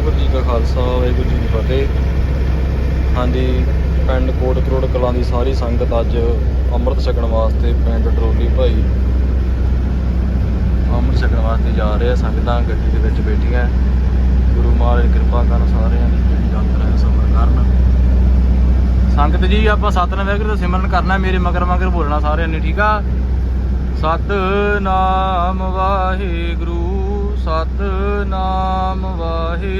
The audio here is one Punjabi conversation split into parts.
ਵਾਹਿਗੁਰੂ ਜੀ ਕਾ ਖਾਲਸਾ, ਵਾਹਿਗੁਰੂ ਜੀ ਕੀ ਫਤਿਹ। ਹਾਂਜੀ, ਪਿੰਡ ਕੋਟ ਕਰੋੜ ਕਲਾਂ ਦੀ ਸਾਰੀ ਸੰਗਤ ਅੱਜ ਅੰਮ੍ਰਿਤ ਛਕਣ ਵਾਸਤੇ ਪਿੰਡ ਡਰੋਲੀ ਭਾਈ ਅੰਮ੍ਰਿਤ ਛਕਣ ਵਾਸਤੇ ਜਾ ਰਹੇ ਆ। ਸੰਗਤਾਂ ਗੱਡੀ ਦੇ ਵਿੱਚ ਬੈਠੀਆਂ। ਗੁਰੂ ਮਹਾਰਾਜ ਕਿਰਪਾ ਕਰਨ ਸਾਰਿਆਂ ਦੀ ਜਿਹੜੀ ਯਾਤਰਾ ਹੈ ਸਫਲ ਕਰਨ। ਸੰਗਤ ਜੀ, ਆਪਾਂ ਸਤਨਾਮ ਵਾਹਿਗੁਰੂ ਦਾ ਸਿਮਰਨ ਕਰਨਾ। ਮੇਰੇ ਮਗਰ ਮਗਰ ਬੋਲਣਾ ਸਾਰਿਆਂ ਨੇ, ਠੀਕ ਆ? ਸਤਨਾਮ ਵਾਹਿਗੁਰੂ ਸਤਨਾਮ ਵਾਹਿਗੁਰੂ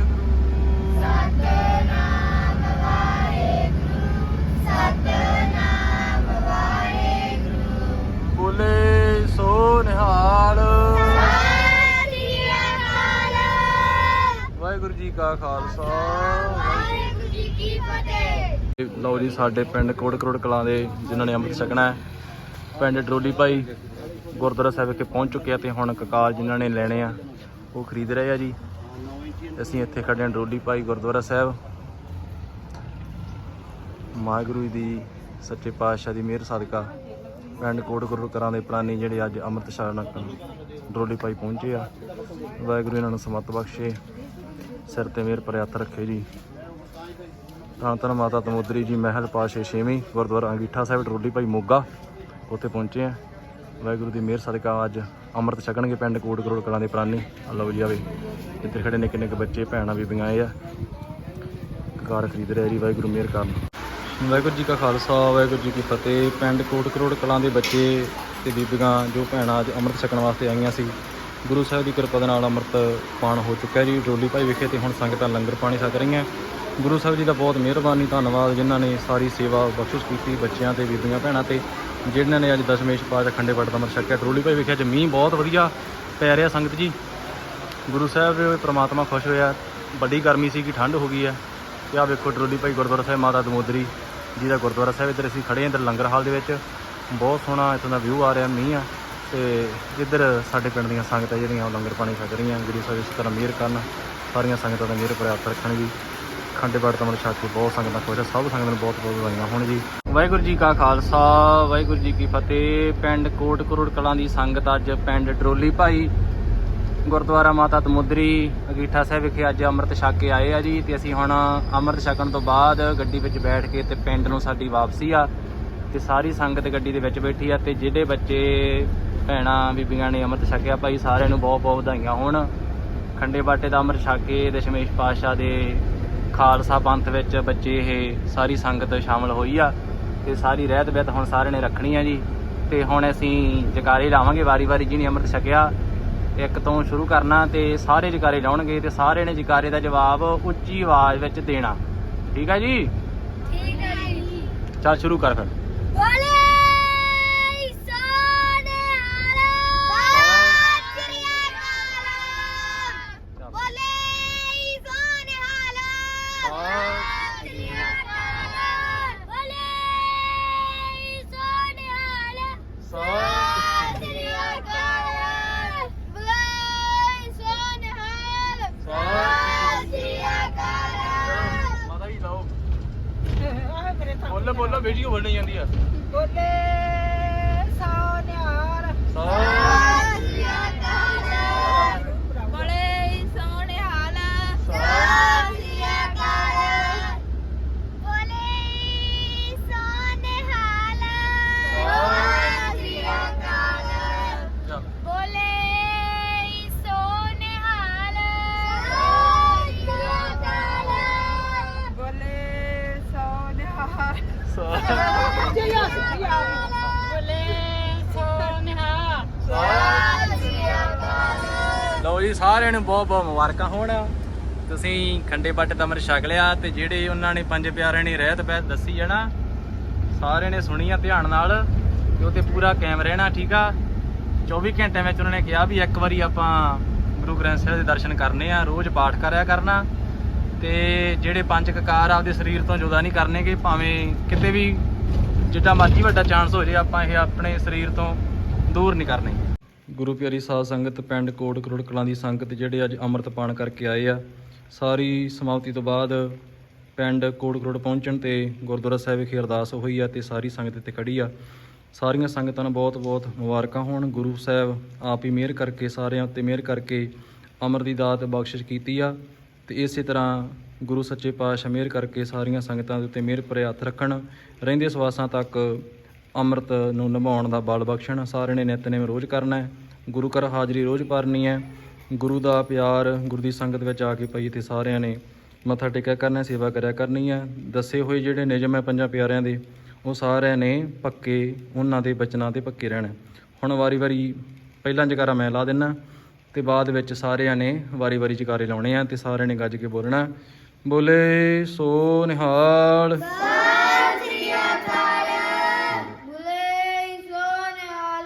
ਕਾ ਖਾਲਸਾ। ਵਾਹਿਗੁਰੂ ਜੀ ਕੀ ਫਤਿਹ ਲਓ ਜੀ, ਸਾਡੇ ਪਿੰਡ ਕੋਟ ਕਰੋੜ ਕਲਾਂ ਦੇ ਜਿਨ੍ਹਾਂ ਨੇ ਅੰਮ੍ਰਿਤ ਛਕਣਾ ਹੈ, ਪਿੰਡ ਡਰੋਲੀ ਭਾਈ ਗੁਰਦੁਆਰਾ ਸਾਹਿਬ ਵਿਖੇ ਪਹੁੰਚ ਚੁੱਕੇ ਆ ਤੇ ਹੁਣ ਕਕਾਰ ਜਿਨ੍ਹਾਂ ਨੇ ਲੈਣੇ ਆ, ਉਹ ਖਰੀਦ ਰਹੇ ਆ ਜੀ। ਅਸੀਂ ਇੱਥੇ ਖੜੇ ਹਾਂ ਡਰੋਲੀ ਭਾਈ ਗੁਰਦੁਆਰਾ ਸਾਹਿਬ। ਵਾਹਿਗੁਰੂ ਜੀ ਦੀ ਸੱਚੇ ਪਾਤਸ਼ਾਹ ਦੀ ਮਿਹਰ ਸਦਕਾ ਪਿੰਡ ਕੋਟ ਕਰੋੜ ਕਲਾਂ ਦੇ ਪ੍ਰਾਨੀ ਜਿਹੜੇ ਅੱਜ ਅੰਮ੍ਰਿਤ ਛਕਣ ਡਰੋਲੀ ਭਾਈ ਪਹੁੰਚੇ ਆ। ਵਾਹਿਗੁਰੂ ਇਹਨਾਂ ਨੂੰ ਸਮਤ ਬਖਸ਼ੇ। ਸਿਰ ਤੇ ਮਿਹਰ ਭਰੇ ਹੱਥ ਰੱਖੇ ਜੀ। ਧੰਨ ਧੰਨ ਮਾਤਾ ਤਮੋਦਰੀ ਜੀ, ਮਹਿਲ ਪਾਸ਼ੇ ਛੇਵੀਂ, ਗੁਰਦੁਆਰਾ ਅੰਗੀਠਾ ਸਾਹਿਬ, ਟਰੋਲੀ ਭਾਈ ਮੋਗਾ, ਉੱਥੇ ਪਹੁੰਚੇ ਆ ਵਾਹਿਗੁਰੂ ਦੀ ਮਿਹਰ ਸਦਕਾ ਅੱਜ ਅੰਮ੍ਰਿਤ ਛਕਣਗੇ ਪਿੰਡ ਕੋਟ ਕਰੋੜ ਕਲਾਂ ਦੇ ਪ੍ਰਾਨੀ। ਆ ਲਓ ਜੀ ਆਵੇ ਇੱਧਰ ਖੜੇ ਨਿੱਕੇ ਨਿੱਕੇ ਬੱਚੇ, ਭੈਣਾਂ, ਬੀਬੀਆਂ ਆਏ ਆ। ਕਾਰ ਖਰੀਦ ਰਹੇ ਜੀ, ਵਾਹਿਗੁਰੂ ਮਿਹਰ ਕਰਨ। ਵਾਹਿਗੁਰੂ ਜੀ ਕਾ ਖਾਲਸਾ, ਵਾਹਿਗੁਰੂ ਜੀ ਕੀ ਫਤਿਹ। ਪਿੰਡ ਕੋਟ ਕਰੋੜ ਕਲਾਂ ਦੇ ਬੱਚੇ ਤੇ ਬੀਬੀਆਂ, ਜੋ ਭੈਣਾਂ ਅੱਜ ਅੰਮ੍ਰਿਤ ਛਕਣ ਵਾਸਤੇ ਆਈਆਂ ਸੀ। ਗੁਰੂ ਸਾਹਿਬ ਦੀ ਕਿਰਪਾ ਦੇ ਨਾਲ ਅੰਮ੍ਰਿਤ ਪਾਣ ਹੋ ਚੁੱਕਿਆ ਜੀ। ਡੋਲੀ ਭਾਈ ਵਿਖੇ ਤੇ ਹੁਣ ਸੰਗਤਾਂ ਲੰਗਰ ਪਾਣੀ ਛਕ ਰਹੀਆਂ। ਗੁਰੂ ਸਾਹਿਬ ਜੀ ਦਾ ਬਹੁਤ ਮਿਹਰਬਾਨੀ, ਧੰਨਵਾਦ, ਜਿਨ੍ਹਾਂ ਨੇ ਸਾਰੀ ਸੇਵਾ ਬਖਸ਼ਿਸ਼ ਕੀਤੀ ਬੱਚਿਆਂ ਤੇ, ਬੀਬੀਆਂ, ਭੈਣਾਂ ਤੇ, ਜਿਨ੍ਹਾਂ ਨੇ ਅੱਜ ਦਸ਼ਮੇਸ਼ ਪਾਠ ਅਖੰਡੇ ਪਾਠ ਦਾ ਅੰਮ੍ਰਿਤ ਛਕਿਆ। ਡੋਲੀ ਭਾਈ ਵਿਖੇ ਅੱਜ ਮੀਂਹ ਬਹੁਤ ਵਧੀਆ ਪੈ ਰਿਹਾ ਸੰਗਤ ਜੀ। ਗੁਰੂ ਸਾਹਿਬ ਦੇ ਪ੍ਰਮਾਤਮਾ ਖੁਸ਼ ਹੋਇਆ। ਵੱਡੀ ਗਰਮੀ ਸੀ ਕਿ ਠੰਡ ਹੋ ਗਈ ਹੈ। ਤੇ ਆ ਵੇਖੋ ਡਰੋਲੀ ਭਾਈ ਗੁਰਦੁਆਰਾ ਸਾਹਿਬ, ਮਾਤਾ ਦਮੋਦਰੀ ਜੀ ਦਾ ਗੁਰਦੁਆਰਾ ਸਾਹਿਬ। ਇੱਧਰ ਅਸੀਂ ਖੜੇ ਹਾਂ, ਇੱਧਰ ਲੰਗਰ ਹਾਲ ਦੇ ਵਿੱਚ। ਬਹੁਤ ਸੋਹਣਾ ਇੱਥੋਂ ਦਾ ਵਿਊ ਆ ਰਿਹਾ, ਮੀਂਹ ਆ। ਤੇ ਇੱਧਰ ਸਾਡੇ ਪਿੰਡ ਦੀਆਂ ਸੰਗਤਾਂ ਜਿਹੜੀਆਂ ਉਹ ਲੰਗਰ ਪਾਣੀ ਛਕ ਰਹੀਆਂ, ਗੁਰੂ ਸਾਹਿਬ ਇਸ ਤਰ੍ਹਾਂ ਮਿਹਰ ਕਰਨ, ਸਾਰੀਆਂ ਸੰਗਤਾਂ ਦਾ ਮਿਹਰ ਪ੍ਰਾਪਤ ਰੱਖਣ ਜੀ। ਖੰਡੇ ਬਾੜ ਤਮਰ ਛਕ ਕੇ ਬਹੁਤ ਸੰਗਤਾਂ ਖੁਸ਼ ਆ, ਸਭ ਸੰਗਤਾਂ ਨੂੰ ਬਹੁਤ ਬਹੁਤ ਵਧਾਈਆਂ ਹੋਣ ਜੀ। ਵਾਹਿਗੁਰੂ ਜੀ ਕਾ ਖਾਲਸਾ, ਵਾਹਿਗੁਰੂ ਜੀ ਕੀ ਫਤਿਹ। ਪਿੰਡ ਕੋਟ ਕਰੋੜ ਕਲਾਂ ਦੀ ਸੰਗਤ ਅੱਜ ਪਿੰਡ ਡਰੋਲੀ ਭਾਈ, ਗੁਰਦੁਆਰਾ ਮਾਤਾ ਤਮੁਦਰੀ ਅਗੀਠਾ ਸਾਹਿਬ ਵਿਖੇ ਅੱਜ ਅੰਮ੍ਰਿਤ ਛਕ ਕੇ ਆਏ ਆ ਜੀ। ਤੇ ਅਸੀਂ ਹੁਣ ਅੰਮ੍ਰਿਤ ਛਕਣ ਤੋਂ ਬਾਅਦ ਗੱਡੀ ਵਿੱਚ ਬੈਠ ਕੇ ਤੇ ਪਿੰਡ ਨੂੰ ਸਾਡੀ ਵਾਪਸੀ ਆ। ਤੇ ਸਾਰੀ ਸੰਗਤ ਗੱਡੀ ਦੇ ਵਿੱਚ ਬੈਠੀ ਆ ਤੇ ਜਿਹੜੇ ਬੱਚੇ ਭੈਣਾਂ ਬੀਬੀਆਂ ਨੇ ਅੰਮ੍ਰਿਤ ਛਕਿਆ। ਭਾਈ ਸਾਰਿਆਂ ਨੂੰ ਬਹੁਤ ਬਹੁਤ ਵਧਾਈਆਂ। ਹੋਣ ਖੰਡੇ ਬਾਟੇ ਦਾ ਅੰਮ੍ਰਿਤ ਛਕ ਕੇ ਦਸ਼ਮੇਸ਼ ਪਾਤਸ਼ਾਹ ਦੇ ਖਾਲਸਾ ਪੰਥ ਵਿੱਚ ਬੱਚੇ ਇਹ ਸਾਰੀ ਸੰਗਤ ਸ਼ਾਮਲ ਹੋਈ ਆ ਤੇ ਸਾਰੀ ਰਹਿਤ ਬਹਿਤ ਹੁਣ ਸਾਰਿਆਂ ਨੇ ਰੱਖਣੀ ਆ ਜੀ। ਤੇ ਹੁਣ ਅਸੀਂ ਜਕਾਰੇ ਲਾਵਾਂਗੇ। ਵਾਰੀ-ਵਾਰੀ ਜਿਹਨੇ ਅੰਮ੍ਰਿਤ ਛਕਿਆ ਇੱਕ ਤੋਂ ਸ਼ੁਰੂ ਕਰਨਾ ਤੇ ਸਾਰੇ ਜਕਾਰੇ ਲਾਉਣਗੇ ਤੇ ਸਾਰੇ ਨੇ ਜਕਾਰੇ ਦਾ ਜਵਾਬ ਉੱਚੀ ਆਵਾਜ਼ ਵਿੱਚ ਦੇਣਾ। ਠੀਕ ਆ ਜੀ? ਠੀਕ ਹੈ ਜੀ। ਚੱਲ ਸ਼ੁਰੂ ਕਰ ਫਿਰ। ਬੋਲੇ ਸੋਨਿਹਾਲ ਸਤਿ ਸ੍ਰੀ ਅਕਾਲ ਬੋਲੇ ਸੋਨਿਹਾਲ ਸਤਿ ਸ੍ਰੀ ਅਕਾਲ ਬੋਲੇ ਸੋਨਿਹਾਲ ਸਤਿ ਸ੍ਰੀ ਅਕਾਲ ਬੋਲੇ ਸੋਨਿਹਾਲ ਸਤਿ ਸ੍ਰੀ ਅਕਾਲ ਮਾਤਾ ਜੀ ਲਾਓ ਬੋਲੋ ਬੋਲੋ ਵੀਡੀਓ ਬਣੀ ਜਾਂਦੀ ਆ। ਬੋਲੇ ਸੋਨਿਆਰ ਸਤਿ ਸ੍ਰੀ ਅਕਾਲ ਬੋਲੇ ਸੋਹਣੇ ਹਾਲ ਸਤਿ ਸ੍ਰੀ ਅਕਾਲ ਬੋਲੇ ਸੋਹਣੇ ਹਾਲ ਸਤਿ ਸ੍ਰੀ ਅਕਾਲ ਚੱਲ। ਬੋਲੇ ਸੋਹਣੇ ਹਾਲ ਸਤਿ ਸ੍ਰੀ ਅਕਾਲ ਬੋਲੇ ਸੋਨਿਆਰ ਸਤਿ- ਜੈ ਸਿਆ ਬੋਲੇ ਸੋਨਿਆਰ ਸਤਿ ਸ੍ਰੀ ਅਕਾਲ ਲਓ ਜੀ, ਸਾਰਿਆਂ ਨੂੰ ਬਹੁਤ ਬਹੁਤ ਮੁਬਾਰਕਾਂ ਹੋਣ। ਤੁਸੀਂ ਖੰਡੇ ਬੱਟ ਦਾ ਅੰਮ੍ਰਿਤ ਛਕ ਲਿਆ ਤੇ ਜਿਹੜੇ ਉਹਨਾਂ ਨੇ ਪੰਜ ਪਿਆਰਿਆਂ ਨੇ ਰਹਿਤ ਬਹਿਤ ਦੱਸੀ ਹੈ ਨਾ, ਸਾਰਿਆਂ ਨੇ ਸੁਣੀ ਆ ਧਿਆਨ ਨਾਲ ਤੇ ਉਹ ਤੇ ਪੂਰਾ ਕਾਇਮ ਰਹਿਣਾ, ਠੀਕ ਆ? 24 ਘੰਟਿਆਂ ਵਿੱਚ ਉਹਨਾਂ ਨੇ ਕਿਹਾ ਵੀ ਇੱਕ ਵਾਰੀ ਆਪਾਂ ਗੁਰੂ ਗ੍ਰੰਥ ਸਾਹਿਬ ਦੇ ਦਰਸ਼ਨ ਕਰਨੇ ਆ, ਰੋਜ਼ ਪਾਠ ਕਰਿਆ ਕਰਨਾ। ਤੇ ਜਿਹੜੇ ਪੰਜ ਕਕਾਰ ਆਪਦੇ ਸਰੀਰ ਤੋਂ ਜੁਦਾ ਨਹੀਂ ਕਰਨੇਗੇ, ਭਾਵੇਂ ਕਿਤੇ ਵੀ ਜਿੱਦਾਂ ਮਰਜ਼ੀ ਵੱਡਾ ਚਾਂਸ ਹੋ ਜੇ, ਆਪਾਂ ਇਹ ਆਪਣੇ ਸਰੀਰ ਤੋਂ ਦੂਰ ਨਹੀਂ ਕਰਨੇ। ਗੁਰੂ ਪਿਆਰੀ ਸਾਧ ਸੰਗਤ, ਪਿੰਡ ਕੋਟ ਕਰੋੜ ਕਲਾਂ ਦੀ ਸੰਗਤ ਜਿਹੜੇ ਅੱਜ ਅੰਮ੍ਰਿਤ ਪਾਣ ਕਰਕੇ ਆਏ ਆ, ਸਾਰੀ ਸਮਾਪਤੀ ਤੋਂ ਬਾਅਦ ਪਿੰਡ ਕੋਟ ਕਰੋੜ ਪਹੁੰਚਣ ਤੇ ਗੁਰਦੁਆਰਾ ਸਾਹਿਬ ਵਿਖੇ ਅਰਦਾਸ ਹੋਈ ਆ ਤੇ ਸਾਰੀ ਸੰਗਤ ਇੱਥੇ ਖੜੀ ਆ। ਸਾਰੀਆਂ ਸੰਗਤਾਂ ਨੂੰ ਬਹੁਤ-ਬਹੁਤ ਮੁਬਾਰਕਾਂ ਹੋਣ। ਗੁਰੂ ਸਾਹਿਬ ਆਪ ਹੀ ਮਿਹਰ ਕਰਕੇ, ਸਾਰਿਆਂ ਉੱਤੇ ਮਿਹਰ ਕਰਕੇ ਅਮਰ ਦੀ ਦਾਤ ਬਖਸ਼ਿਸ਼ ਕੀਤੀ ਆ ਤੇ ਇਸੇ ਤਰ੍ਹਾਂ ਗੁਰੂ ਸੱਚੇ ਪਾਤਸ਼ਾਹ ਮਿਹਰ ਕਰਕੇ ਸਾਰੀਆਂ ਸੰਗਤਾਂ ਦੇ ਉੱਤੇ ਮਿਹਰ ਭਰੇ ਹੱਥ ਰੱਖਣ, ਰਹਿੰਦੇ ਸਵਾਸਾਂ ਤੱਕ ਅੰਮ੍ਰਿਤ ਨੂੰ ਨਿਭਾਉਣ ਦਾ ਬਲ ਬਖਸ਼ਣ, ਸਾਰਿਆਂ ਨੇ ਨਿਤਨੇਮ ਰੋਜ਼ ਕਰਨਾ ਹੈ। ਗੁਰੂ ਘਰ ਹਾਜ਼ਰੀ ਰੋਜ਼ ਭਰਨੀ ਹੈ। ਗੁਰੂ ਦਾ ਪਿਆਰ ਗੁਰੂ ਦੀ ਸੰਗਤ ਵਿੱਚ ਆ ਕੇ ਪਈ ਤੇ ਸਾਰਿਆਂ ਨੇ ਮੱਥਾ ਟੇਕਿਆ ਕਰਨਾ ਸੇਵਾ ਕਰਿਆ ਕਰਨੀ ਹੈ। ਦੱਸੇ ਹੋਏ ਜਿਹੜੇ ਨਿਯਮ ਹੈ ਪੰਜਾਂ ਪਿਆਰਿਆਂ ਦੇ, ਉਹ ਸਾਰਿਆਂ ਨੇ ਪੱਕੇ, ਉਹਨਾਂ ਦੇ ਬਚਨਾਂ ਤੇ ਪੱਕੇ ਰਹਿਣਾ। ਹੁਣ ਵਾਰੀ-ਵਾਰੀ ਪਹਿਲਾਂ ਜਕਾਰਾ ਮੈਂ ਲਾ ਦਿੰਨਾ, ਤੇ ਬਾਅਦ ਵਿੱਚ ਸਾਰਿਆਂ ਨੇ ਵਾਰੀ-ਵਾਰੀ ਜਕਾਰੇ ਲਾਉਣੇ ਆ ਤੇ ਸਾਰਿਆਂ ਨੇ ਗੱਜ ਕੇ ਬੋਲਣਾ, ਬੋਲੇ ਸੋ ਨਿਹਾਲ। ਸਤਿ ਸ੍ਰੀ ਅਕਾਲ, ਬੋਲੇ ਸੋਹਣੇ ਹਾਲ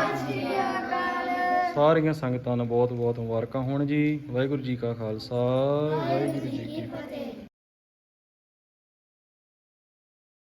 ਸਾਰੀਆਂ ਸੰਗਤਾਂ ਨੂੰ ਬਹੁਤ ਬਹੁਤ ਮੁਬਾਰਕਾਂ। ਹੋਣ ਜੀ, ਵਾਹਿਗੁਰੂ ਜੀ ਕਾ ਖਾਲਸਾ, ਵਾਹਿਗੁਰੂ ਜੀ ਕੀ ਫਤਿਹ।